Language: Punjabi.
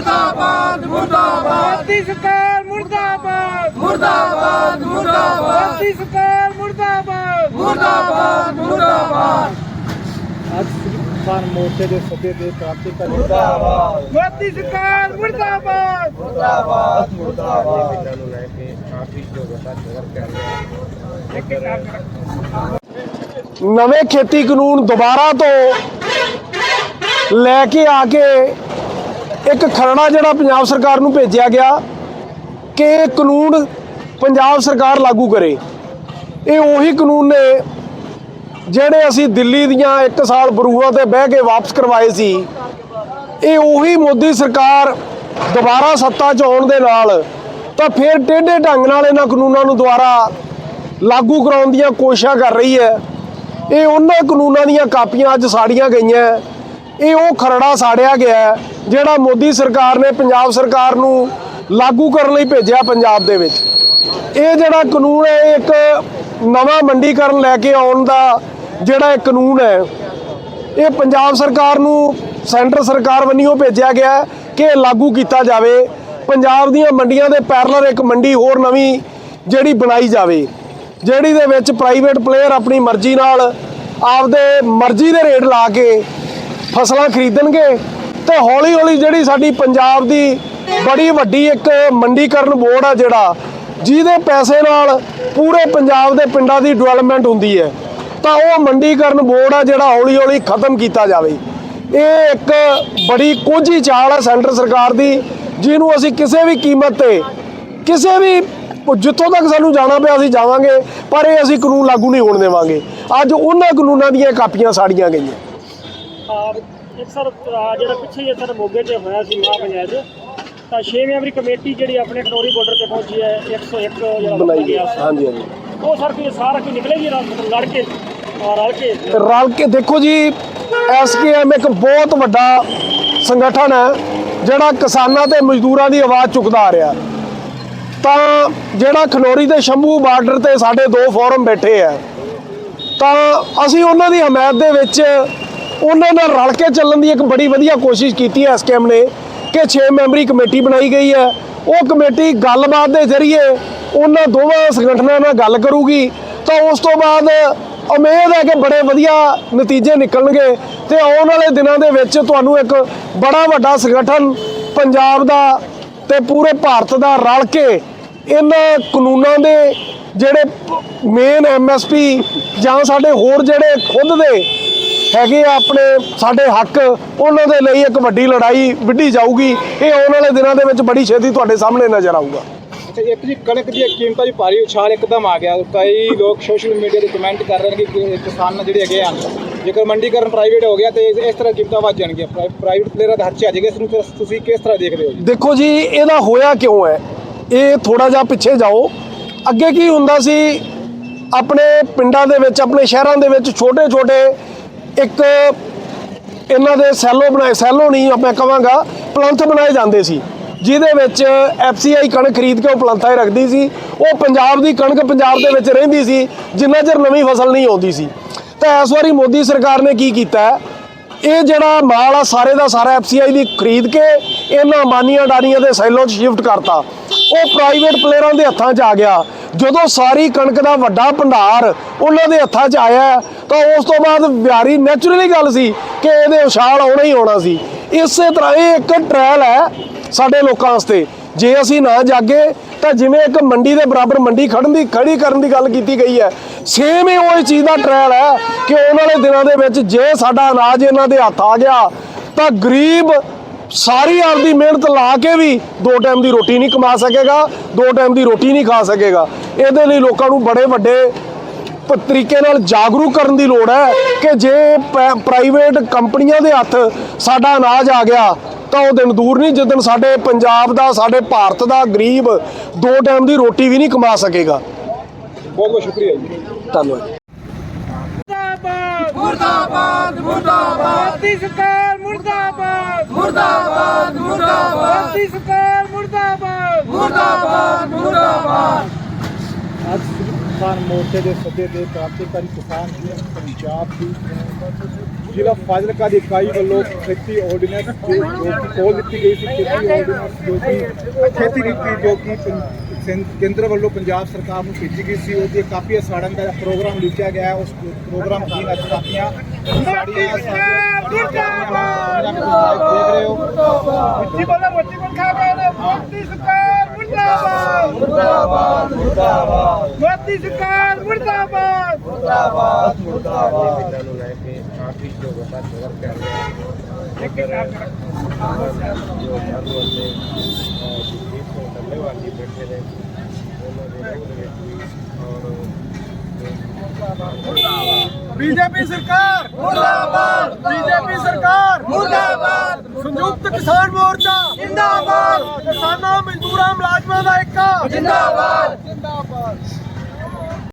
ਮੁਰਦਾਬਾਦ ਮੁਰਦਾਬਾਦ। ਮੋਦੀ ਸਰਕਾਰ ਮੁਰਦਾਬਾਦ। ਮੁਰਦਾਬਾਦ ਮੁਰਦਾਬਾਦ। ਮੋਦੀ ਸਰਕਾਰ ਮੁਰਦਾਬਾਦ। ਮੁਰਦਾਬਾਦ ਮੁਰਦਾਬਾਦ। ਅੱਜ ਸ੍ਰੀ ਕਿਸਾਨ ਮੋਰਚੇ ਦੇ ਸੱਦੇ ਤੇ ਕ੍ਰਾਂਤੀਕਾਰੀ ਮੁਰਦਾਬਾਦ। ਮੋਦੀ ਸਰਕਾਰ ਮੁਰਦਾਬਾਦ। ਮੁਰਦਾਬਾਦ ਮੁਰਦਾਬਾਦ। ਇਹਨਾਂ ਨੂੰ ਲੈ ਕੇ ਕਾਫੀ ਜੋ ਵੱਡਾ ਜਗਰ ਕਰ ਰਿਹਾ ਨਵੇਂ ਖੇਤੀ ਕਾਨੂੰਨ ਦੁਬਾਰਾ ਤੋਂ ਲੈ ਕੇ ਆ ਕੇ ਇੱਕ ਖਰੜਾ ਜਿਹੜਾ ਪੰਜਾਬ ਸਰਕਾਰ ਨੂੰ ਭੇਜਿਆ ਗਿਆ ਕਿ ਇਹ ਕਾਨੂੰਨ ਪੰਜਾਬ ਸਰਕਾਰ ਲਾਗੂ ਕਰੇ। ਇਹ ਉਹੀ ਕਾਨੂੰਨ ਨੇ ਜਿਹੜੇ ਅਸੀਂ ਦਿੱਲੀ ਦੀਆਂ ਇੱਕ ਸਾਲ ਬਰੂਹਾਂ ਤੇ ਬਹਿ ਕੇ ਵਾਪਸ ਕਰਵਾਏ ਸੀ। ਇਹ ਉਹੀ ਮੋਦੀ ਸਰਕਾਰ ਦੁਬਾਰਾ ਸੱਤਾ 'ਚ ਆਉਣ ਦੇ ਨਾਲ ਤਾਂ ਫਿਰ ਟੇਢੇ ਢੰਗ ਨਾਲ ਇਹਨਾਂ ਕਾਨੂੰਨਾਂ ਨੂੰ ਦੁਬਾਰਾ ਲਾਗੂ ਕਰਾਉਣ ਦੀਆਂ ਕੋਸ਼ਿਸ਼ਾਂ ਕਰ ਰਹੀ ਹੈ। ਇਹ ਉਹਨਾਂ ਕਾਨੂੰਨਾਂ ਦੀਆਂ ਕਾਪੀਆਂ ਅੱਜ ਸਾੜੀਆਂ ਗਈਆਂ। ਇਹ ਉਹ ਖਰੜਾ ਸਾੜਿਆ ਗਿਆ ਜਿਹੜਾ ਮੋਦੀ ਸਰਕਾਰ ਨੇ ਪੰਜਾਬ ਸਰਕਾਰ ਨੂੰ ਲਾਗੂ ਕਰਨ ਲਈ ਭੇਜਿਆ ਪੰਜਾਬ ਦੇ ਵਿੱਚ। ਇਹ ਜਿਹੜਾ ਕਾਨੂੰਨ ਹੈ, ਇਹ ਇੱਕ ਨਵਾਂ ਮੰਡੀਕਰਨ ਲੈ ਕੇ ਆਉਣ ਦਾ ਜਿਹੜਾ ਇਹ ਕਾਨੂੰਨ ਹੈ, ਇਹ ਪੰਜਾਬ ਸਰਕਾਰ ਨੂੰ, ਸੈਂਟਰ ਸਰਕਾਰ ਵੱਲੋਂ ਭੇਜਿਆ ਗਿਆ ਕਿ ਇਹ ਲਾਗੂ ਕੀਤਾ ਜਾਵੇ। ਪੰਜਾਬ ਦੀਆਂ ਮੰਡੀਆਂ ਦੇ ਪੈਰਲਰ ਇੱਕ ਮੰਡੀ ਹੋਰ ਨਵੀਂ ਜਿਹੜੀ ਬਣਾਈ ਜਾਵੇ, ਜਿਹੜੀ ਦੇ ਵਿੱਚ ਪ੍ਰਾਈਵੇਟ ਪਲੇਅਰ ਆਪਣੀ ਮਰਜ਼ੀ ਨਾਲ ਆਪਦੇ ਮਰਜ਼ੀ ਦੇ ਰੇਟ ਲਾ ਕੇ ਫਸਲਾਂ ਖਰੀਦਣਗੇ। ਤੇ ਹੌਲੀ ਹੌਲੀ ਜਿਹੜੀ ਸਾਡੀ ਪੰਜਾਬ ਦੀ ਬੜੀ ਵੱਡੀ ਇੱਕ ਮੰਡੀਕਰਨ ਬੋਰਡ ਆ ਜਿਹੜਾ, ਜਿਹਦੇ ਪੈਸੇ ਨਾਲ ਪੂਰੇ ਪੰਜਾਬ ਦੇ ਪਿੰਡਾਂ ਦੀ ਡਿਵੈਲਪਮੈਂਟ ਹੁੰਦੀ ਹੈ, ਤਾਂ ਉਹ ਮੰਡੀਕਰਨ ਬੋਰਡ ਆ ਜਿਹੜਾ ਹੌਲੀ ਹੌਲੀ ਖਤਮ ਕੀਤਾ ਜਾਵੇ। ਇਹ ਇੱਕ ਬੜੀ ਕੋਝੀ ਚਾਲ ਹੈ ਸੈਂਟਰ ਸਰਕਾਰ ਦੀ, ਜਿਹਨੂੰ ਅਸੀਂ ਕਿਸੇ ਵੀ ਕੀਮਤ ਤੇ, ਕਿਸੇ ਵੀ ਜਿੱਥੋਂ ਤੱਕ ਸਾਨੂੰ ਜਾਣਾ ਪਿਆ ਅਸੀਂ ਜਾਵਾਂਗੇ, ਪਰ ਇਹ ਅਸੀਂ ਕਾਨੂੰਨ ਲਾਗੂ ਨਹੀਂ ਹੋਣ ਦੇਵਾਂਗੇ। ਅੱਜ ਉਹਨਾਂ ਕਾਨੂੰਨਾਂ ਦੀਆਂ ਕਾਪੀਆਂ ਸਾੜੀਆਂ ਗਈਆਂ। ਇੱਕ ਸਰ ਜਿਹੜਾ ਪਿੱਛੇ ਜੇ ਸਰ ਮੋਗੇ ਤੇ ਹੋਇਆ ਸੀ ਮਹਾ ਪੰਚਾਇਤ ਤਾਂ 6 ਮੈਂਬਰੀ ਕਮੇਟੀ ਜਿਹੜੀ ਆਪਣੇ ਖਨੌਰੀ ਬਾਰਡਰ ਤੇ ਪਹੁੰਚੀ ਹੈ 101 ਜਿਹੜਾ ਬਣਾਈ ਗਈ। ਹਾਂਜੀ ਹਾਂਜੀ। ਉਹ ਸਰ ਕੀ ਸਾਰਾ ਕੀ ਨਿਕਲੇਗੀ ਲੜ ਕੇ? ਰਲ ਕੇ? ਰਲ ਕੇ ਦੇਖੋ ਜੀ ਐਸਕੇਐਮ ਇੱਕ ਬਹੁਤ ਵੱਡਾ ਸੰਗਠਨ ਹੈ ਜਿਹੜਾ ਕਿਸਾਨਾਂ ਤੇ ਮਜ਼ਦੂਰਾਂ ਦੀ ਆਵਾਜ਼ ਚੁੱਕਦਾ ਆ ਰਿਹਾ। ਤਾਂ ਜਿਹੜਾ ਖਨੌਰੀ ਤੇ ਸ਼ੰਭੂ ਬਾਰਡਰ ਤੇ ਸਾਡੇ ਦੋ ਫੋਰਮ ਬੈਠੇ ਆ ਤਾਂ ਅਸੀਂ ਉਹਨਾਂ ਦੀ ਹਮਾਇਤ ਦੇ ਵਿੱਚ ਉਹਨਾਂ ਨਾਲ ਰਲ ਕੇ ਚੱਲਣ ਦੀ ਇੱਕ ਬੜੀ ਵਧੀਆ ਕੋਸ਼ਿਸ਼ ਕੀਤੀ ਹੈ ਐਸਕੇਐਮ ਨੇ ਕਿ 6 ਮੈਂਬਰੀ ਕਮੇਟੀ ਬਣਾਈ ਗਈ ਹੈ। ਉਹ ਕਮੇਟੀ ਗੱਲਬਾਤ ਦੇ ਜ਼ਰੀਏ ਉਹਨਾਂ ਦੋਵਾਂ ਸੰਗਠਨਾਂ ਨਾਲ ਗੱਲ ਕਰੂਗੀ। ਤਾਂ ਉਸ ਤੋਂ ਬਾਅਦ ਉਮੀਦ ਹੈ ਕਿ ਬੜੇ ਵਧੀਆ ਨਤੀਜੇ ਨਿਕਲਣਗੇ ਤੇ ਆਉਣ ਵਾਲੇ ਦਿਨਾਂ ਦੇ ਵਿੱਚ ਤੁਹਾਨੂੰ ਇੱਕ ਬੜਾ ਵੱਡਾ ਸੰਗਠਨ ਪੰਜਾਬ ਦਾ ਤੇ ਪੂਰੇ ਭਾਰਤ ਦਾ ਰਲ ਕੇ ਇਹਨਾਂ ਕਾਨੂੰਨਾਂ ਦੇ ਜਿਹੜੇ ਮੇਨ ਐਮਐਸਪੀ ਜਾਂ ਸਾਡੇ ਹੋਰ ਜਿਹੜੇ ਖੁਦ ਦੇ ਹੈਗੇ ਆ ਆਪਣੇ ਸਾਡੇ ਹੱਕ ਉਹਨਾਂ ਦੇ ਲਈ ਇੱਕ ਵੱਡੀ ਲੜਾਈ ਵਿੱਢੀ ਜਾਊਗੀ। ਇਹ ਆਉਣ ਵਾਲੇ ਦਿਨਾਂ ਦੇ ਵਿੱਚ ਬੜੀ ਛੇਤੀ ਤੁਹਾਡੇ ਸਾਹਮਣੇ ਨਜ਼ਰ ਆਊਗਾ। ਅੱਛਾ ਇੱਕ ਜੀ ਕਣਕ ਦੀਆਂ ਕੀਮਤਾਂ 'ਚ ਭਾਰੀ ਉਛਾਲ ਇੱਕਦਮ ਆ ਗਿਆ। ਕਈ ਲੋਕ ਸੋਸ਼ਲ ਮੀਡੀਆ ਤੇ ਕਮੈਂਟ ਕਰ ਰਹੇ ਨੇ ਕਿ ਕਿਸਾਨ ਜਿਹੜੇ ਹੈਗੇ ਹਨ ਜੇਕਰ ਮੰਡੀਕਰਨ ਪ੍ਰਾਈਵੇਟ ਹੋ ਗਿਆ ਤੇ ਇਸ- ਤਰ੍ਹਾਂ ਕੀਮਤਾਂ ਵੱਧ ਜਾਣਗੀਆਂ। ਪ੍ਰਾਈਵੇਟ ਪਲੇਅਰਾਂ ਦੇ ਹੱਥ 'ਚ ਆ ਜਾਏਗਾ ਇਸ ਨੂੰ ਫਿਰ ਤੁਸੀਂ ਕਿਸ ਤਰ੍ਹਾਂ ਦੇਖਦੇ ਹੋ ਦੇਖੋ ਜੀ ਇਹਦਾ ਹੋਇਆ ਕਿਉਂ ਹੈ? ਇਹ ਥੋੜਾ ਜਿਹਾ ਪਿੱਛੇ ਜਾਓ। ਅੱਗੇ ਕੀ ਹੁੰਦਾ ਸੀ? ਆਪਣੇ ਪਿੰਡਾਂ ਦੇ ਵਿੱਚ ਆਪਣੇ ਸ਼ਹਿਰਾਂ ਦੇ ਵਿੱਚ ਛੋਟੇ ਛੋਟੇ ਇੱਕ ਇਹਨਾਂ ਦੇ ਸੈਲੋ ਬਣਾਏ, ਸੈਲੋ ਨਹੀਂ ਮੈਂ ਕਹਾਂਗਾ, ਪਲੰਥ ਬਣਾਏ ਜਾਂਦੇ ਸੀ, ਜਿਹਦੇ ਵਿੱਚ ਐਫਸੀਆਈ ਕਣਕ ਖਰੀਦ ਕੇ ਉਹ ਪਲੰਥਾਂ 'ਚ ਰੱਖਦੀ ਸੀ, ਉਹ ਪੰਜਾਬ ਦੀ ਕਣਕ ਪੰਜਾਬ ਦੇ ਵਿੱਚ ਰਹਿੰਦੀ ਸੀ, ਜਿੰਨਾ ਚਿਰ ਨਵੀਂ ਫਸਲ ਨਹੀਂ ਆਉਂਦੀ ਸੀ। ਤਾਂ ਇਸ ਵਾਰੀ ਮੋਦੀ ਸਰਕਾਰ ਨੇ ਕੀ ਕੀਤਾ? ਇਹ ਜਿਹੜਾ ਮਾਲ ਆ, ਸਾਰੇ ਦਾ ਸਾਰਾ ਐਫਸੀਆਈ ਦੀ ਖਰੀਦ ਕੇ ਇਹਨਾਂ ਮਾਨੀਆਂ ਡਾਰੀਆਂ ਦੇ ਸੈਲੋ 'ਚ ਸ਼ਿਫਟ ਕਰਤਾ। ਉਹ ਪ੍ਰਾਈਵੇਟ ਪਲੇਅਰਾਂ ਦੇ ਹੱਥਾਂ 'ਚ ਆ ਗਿਆ। ਜਦੋਂ ਸਾਰੀ ਕਣਕ ਦਾ ਵੱਡਾ ਭੰਡਾਰ ਉਹਨਾਂ ਦੇ ਹੱਥਾਂ 'ਚ ਆਇਆ ਤਾਂ ਉਸ ਤੋਂ ਬਾਅਦ ਵਿਆਰੀ ਨੈਚੁਰਲੀ ਗੱਲ ਸੀ ਕਿ ਇਹਦੇ ਉਛਾਲ ਆਉਣਾ ਹੀ ਆਉਣਾ ਸੀ। ਇਸੇ ਤਰ੍ਹਾਂ ਇਹ ਇੱਕ ਟ੍ਰਾਇਲ ਹੈ ਸਾਡੇ ਲੋਕਾਂ ਵਾਸਤੇ। ਜੇ ਅਸੀਂ ਨਾ ਜਾਗੇ, ਤਾਂ ਜਿਵੇਂ ਇੱਕ ਮੰਡੀ ਦੇ ਬਰਾਬਰ ਮੰਡੀ ਖੜਨ ਦੀ ਖੜੀ ਕਰਨ ਦੀ ਗੱਲ ਕੀਤੀ ਗਈ ਹੈ ਸੇਮ ਹੀ ਉਹ ਚੀਜ਼ ਦਾ ਟ੍ਰਾਇਲ ਹੈ ਕਿ ਆਉਣ ਵਾਲੇ ਦਿਨਾਂ ਦੇ ਵਿੱਚ ਜੇ ਸਾਡਾ ਅਨਾਜ ਇਹਨਾਂ ਦੇ ਹੱਥ ਆ ਗਿਆ, ਤਾਂ ਗਰੀਬ ਸਾਰੀ ਆਪਦੀ ਮਿਹਨਤ ਲਾ ਕੇ ਵੀ ਦੋ ਟਾਈਮ ਦੀ ਰੋਟੀ ਨਹੀਂ ਕਮਾ ਸਕੇਗਾ ਦੋ ਟਾਈਮ ਦੀ ਰੋਟੀ ਨਹੀਂ ਖਾ ਸਕੇਗਾ। ਇਹਦੇ ਲਈ ਲੋਕਾਂ ਨੂੰ ਬੜੇ ਵੱਡੇ ਤਰੀਕੇ ਨਾਲ ਜਾਗਰੂਕ ਕਰਨ ਦੀ ਲੋੜ ਹੈ ਕਿ ਜੇ ਪ- ਪ੍ਰਾਈਵੇਟ ਕੰਪਨੀਆਂ ਦੇ ਹੱਥ ਸਾਡਾ ਅਨਾਜ ਆ ਗਿਆ ਤਾਂ ਉਹ ਦਿਨ ਦੂਰ ਨਹੀਂ ਜਿੱਦਣ ਸਾਡੇ ਪੰਜਾਬ ਦਾ ਸਾਡੇ ਭਾਰਤ ਦਾ ਗਰੀਬ ਦੋ ਟਾਈਮ ਦੀ ਰੋਟੀ ਵੀ ਨਹੀਂ ਕਮਾ ਸਕੇਗਾ। ਬਹੁਤ ਬਹੁਤ ਸ਼ੁਕਰੀਆ ਜੀ। ਧੰਨਵਾਦ। ਮੁਰਦਾਬਾਦ ਮੁਰਦਾਬਾਦ। ਮੋਦੀ ਸਰਕਾਰ ਮੁਰਦਾਬਾਦ। ਮੁਰਦਾਬਾਦ ਮੁਰਦਾਬਾਦ। ਮੋਦੀ ਸਰਕਾਰ ਮੁਰਦਾਬਾਦ। ਮੁਰਦਾਬਾਦ ਮੁਰਦਾਬਾਦ। ਅੱਜ ਕਿਸਾਨ ਮੋਰਚੇ ਦੇ ਸੱਦੇ ਤੇ ਕ੍ਰਾਂਤੀਕਾਰੀ ਕਿਸਾਨ ਯੂਨੀਅਨ ਪੰਜਾਬ ਦੀ ਜ਼ਿਲ੍ਹਾ ਫਾਜ਼ਿਲਕਾ ਦੀ ਇਕਾਈ ਵੱਲੋਂ ਖੇਤੀ ਆਰਡੀਨੈਂਸ ਜੋ ਕਿ ਕੋਲ ਦਿੱਤੀ ਗਈ ਸੀ। ਖੇਤੀ ਆਰਡੀਨੈਂਸ ਜੋ ਕਿ ਖੇਤੀ ਨੀਤੀ ਜੋ ਕਿ ਕੇਂਦਰ ਵੱਲੋਂ ਪੰਜਾਬ ਸਰਕਾਰ ਨੂੰ ਭੇਜੀ ਗਈ ਸੀ ਉਹਦੀ ਕਾਪੀਆਂ ਸਾੜਨ ਦਾ ਪ੍ਰੋਗਰਾਮ ਲਿਖਿਆ ਗਿਆ। ਉਸ ਪ੍ਰੋਗਰਾਮ ਦੀ ਅੱਜ ਕਾਪੀਆਂ ਸਾੜੀਆਂ ਦੇਖ ਰਹੇ ਹੋ ਮੋਦੀ ਬੋਲੇ ਮੋਦੀ ਕੋਲ ਖਾ ਗਏ ਨੇ ਮੋਦੀ ਸਰਕਾਰ ਮੁਰਦਾਬਾਦ! ਮੁਰਦਾਬਾਦ ਮੁਰਦਾਬਾਦ! ਮੋਦੀ ਸਰਕਾਰ ਮੁਰਦਾਬਾਦ! ਮੁਰਦਾਬਾਦ ਮੁਰਦਾਬਾਦ! ਨੂੰ ਲੈ ਕੇ ਕਾਫੀ ਜੋ ਵੱਡਾ ਜ਼ੋਰ ਕਰ ਰਿਹਾ ਹੈ ਇੱਕ ਜੋ ਚਾਲੂ ਅਤੇ ਜਿਸ ਤੋਂ ਡੱਲੇ ਵਾਲੀ ਬੈਠੇ ਨੇ। ਉਹਨਾਂ ਦੇ ਰੋਡ ਵਿੱਚ ਵੀ ਔਰ ਬੀਜੇਪੀ ਸਰਕਾਰ ਮੁਰਦਾਬਾਦ। ਬੀਜੇਪੀ ਸਰਕਾਰ ਮੁਰਦਾਬਾਦ। ਸੰਯੁਕਤ ਕਿਸਾਨ ਮੋਰਚਾ ਜਿੰਦਾਬਾਦ ਕਿਸਾਨਾਂ ਮਜ਼ਦੂਰਾਂ ਮੁਲਾਜ਼ਮਾਂ ਦਾ ਇੱਕ ਜਿੰਦਾਬਾਦ